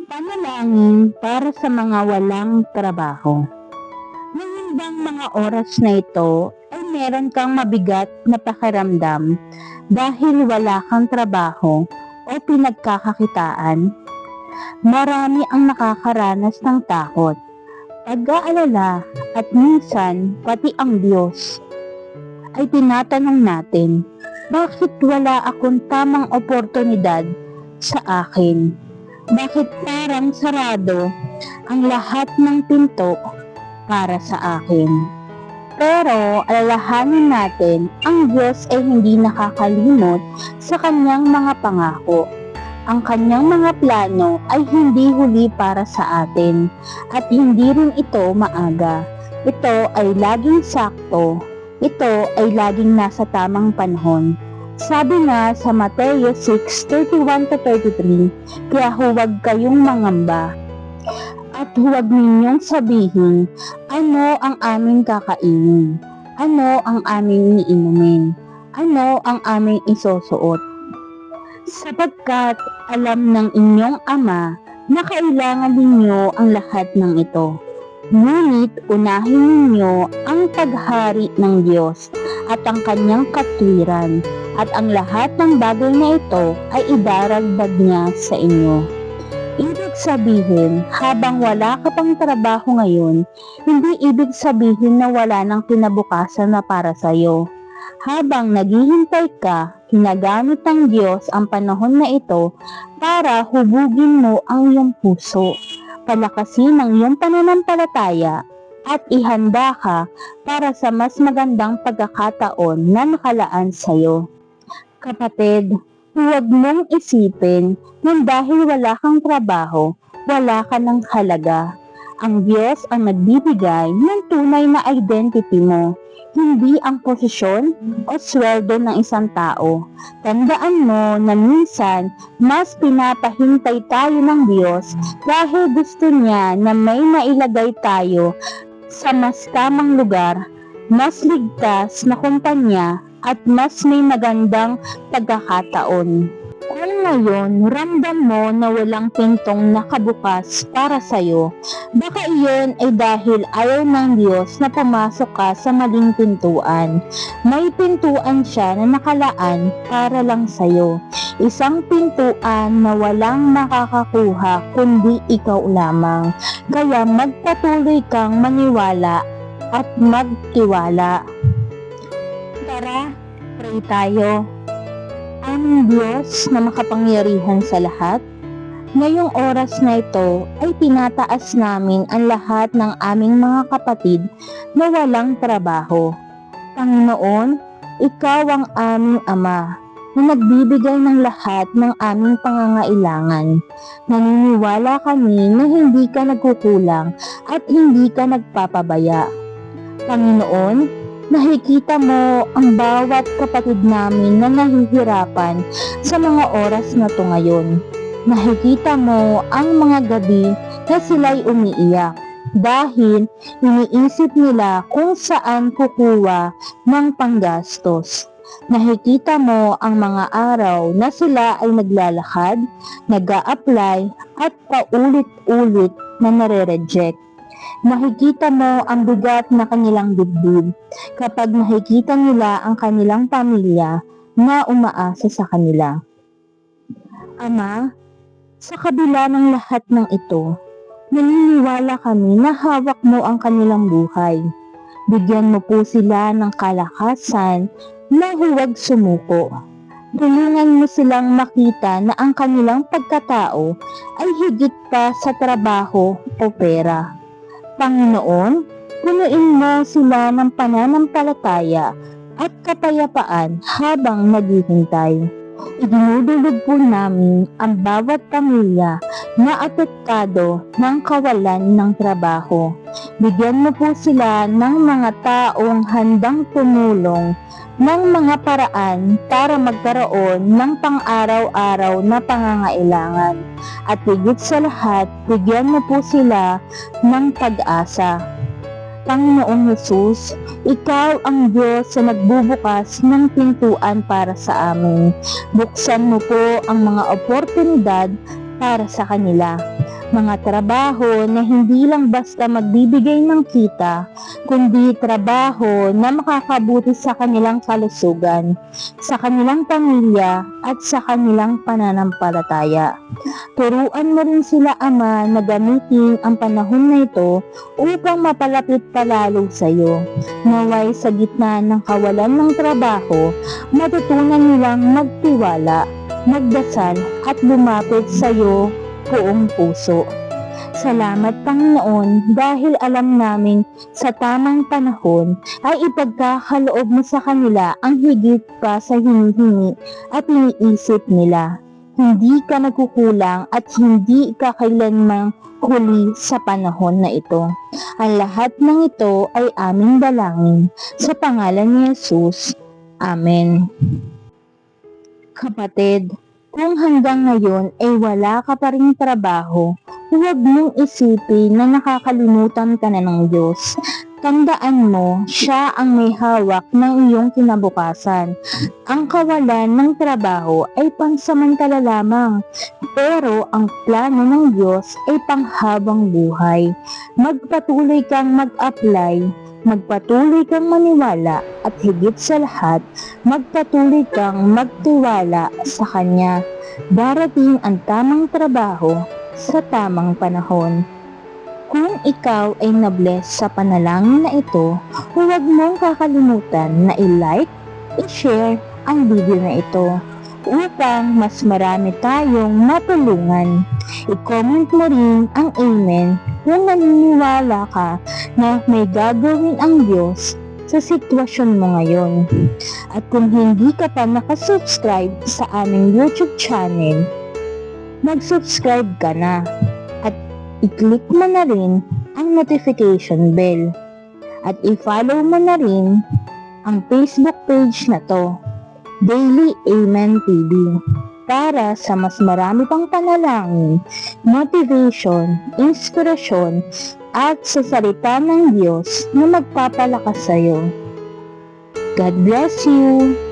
Panalangin para sa mga walang trabaho. Ngayon bang mga oras na ito ay meron kang mabigat na pakiramdam dahil wala kang trabaho o pinagkakakitaan? Marami ang nakakaranas ng takot, pag-aalala at minsan pati ang Diyos ay tinatanong natin, bakit wala akong tamang oportunidad sa akin? Bakit parang sarado ang lahat ng pinto para sa akin? Pero alalahanin natin, ang Diyos ay hindi nakakalimot sa kanyang mga pangako. Ang kanyang mga plano ay hindi huli para sa atin at hindi rin ito maaga. Ito ay laging sakto. Ito ay laging nasa tamang panahon. Sabi nga sa Mateo 6:31-33, kaya huwag kayong mangamba at huwag ninyong sabihin, ano ang aming kakainin? Ano ang aming iinumin? Ano ang aming isusuot? Sapagkat alam ng inyong ama na kailangan ninyo ang lahat ng ito. Ngunit unahin ninyo ang paghari ng Diyos at ang kanyang katwiran at ang lahat ng bagay na ito ay idaragdag niya sa inyo. Ibig sabihin, habang wala ka pang trabaho ngayon, hindi ibig sabihin na wala nang kinabukasan na para sa iyo. Habang naghihintay ka, ginagamit ng Diyos ang panahon na ito para hubugin mo ang iyong puso, palakasin ang iyong pananampalataya, at ihanda ka para sa mas magandang pagkakataon na nakalaan sa iyo. Kapatid, huwag mong isipin na dahil wala kang trabaho, wala ka ng halaga. Ang Diyos ang nagbibigay ng tunay na identity mo, hindi ang posisyon o sweldo ng isang tao. Tandaan mo na minsan mas pinapahintay tayo ng Diyos dahil gusto niya na may nailagay tayo sa mas tamang lugar, mas ligtas na kumpanya at mas may magandang pagkakataon. Kung ngayon, ramdam mo na walang pintong nakabukas para sa'yo, baka iyon ay dahil ayaw ng Diyos na pumasok ka sa maling pintuan. May pintuan siya na nakalaan para lang sa'yo. Isang pintuan na walang makakakuha kundi ikaw lamang. Kaya magpatuloy kang maniwala at magtiwala. Tara, pray tayo. Aming Diyos na makapangyarihan sa lahat, ngayong oras na ito ay tinataas namin ang lahat ng aming mga kapatid na walang trabaho. Panginoon, Ikaw ang aming Ama na nagbibigay ng lahat ng aming pangangailangan. Naniniwala kami na hindi ka nagkukulang at hindi ka nagpapabaya. Panginoon, nakikita mo ang bawat kapatid namin na nahihirapan sa mga oras na to ngayon. Nakikita mo ang mga gabi na sila'y umiiyak dahil iniisip nila kung saan kukuha ng panggastos. Nakikita mo ang mga araw na sila ay naglalakad, nag apply at paulit-ulit na nare-reject. Nakikita mo ang bigat na kanilang dibdib kapag nakikita nila ang kanilang pamilya na umaasa sa kanila. Ama, sa kabila ng lahat ng ito, naniniwala kami na hawak mo ang kanilang buhay. Bigyan mo po sila ng kalakasan na huwag sumuko. Tulungan mo silang makita na ang kanilang pagkatao ay higit pa sa trabaho o pera. Panginoon, punuin mo sila ng pananampalataya at kapayapaan habang naghihintay. Idinudulog po namin ang bawat pamilya na apektado ng kawalan ng trabaho. Bigyan mo po sila ng mga taong handang tumulong ng mga paraan para magkaroon ng pang-araw-araw na pangangailangan. At higit sa lahat, bigyan mo po sila ng pag-asa. Panginoong Yesus, Ikaw ang Diyos na nagbubukas ng pintuan para sa amin. Buksan mo po ang mga oportunidad para sa kanila. Mga trabaho na hindi lang basta magbibigay ng kita, kundi trabaho na makakabuti sa kanilang kalusugan, sa kanilang pamilya at sa kanilang pananampalataya. Turuan mo rin sila, Ama, na gamitin ang panahon na ito upang mapalapit palalo sa iyo. Naway sa gitna ng kawalan ng trabaho, matutunan nilang magtiwala, magdasal at lumapit sa iyo buong puso. Salamat Panginoon dahil alam namin sa tamang panahon ay ipagkakaloob mo sa kanila ang higit pa sa hinihingi at iniisip nila. Hindi ka nagkukulang at hindi ka kailanmang huli sa panahon na ito. Ang lahat ng ito ay aming dalangin sa pangalan ni Jesus. Amen. Kapatid, kung hanggang ngayon ay wala ka pa rin trabaho, huwag mong isipin na nakakalimutan ka na ng Diyos. Tandaan mo, siya ang may hawak ng iyong kinabukasan. Ang kawalan ng trabaho ay pansamantala lamang, pero ang plano ng Diyos ay panghabang buhay. Magpatuloy kang mag-apply, magpatuloy kang maniwala, at higit sa lahat, magpatuloy kang magtiwala sa Kanya. Darating ang tamang trabaho sa tamang panahon. Kung ikaw ay nabless sa panalangin na ito, huwag mong kakalimutan na i-like, i-share ang video na ito upang mas marami tayong matulungan. I-comment mo rin ang Amen kung naniniwala ka na may gagawin ang Diyos sa sitwasyon mo ngayon. At kung hindi ka pa nakasubscribe sa aming YouTube channel, mag-subscribe ka na at i-click mo na rin ang notification bell at i-follow mo na rin ang Facebook page na to, Daily Amen TV, para sa mas marami pang panalangin, motivation, inspirasyon, at sa salita ng Diyos na magpapalakas sa iyo. God bless you!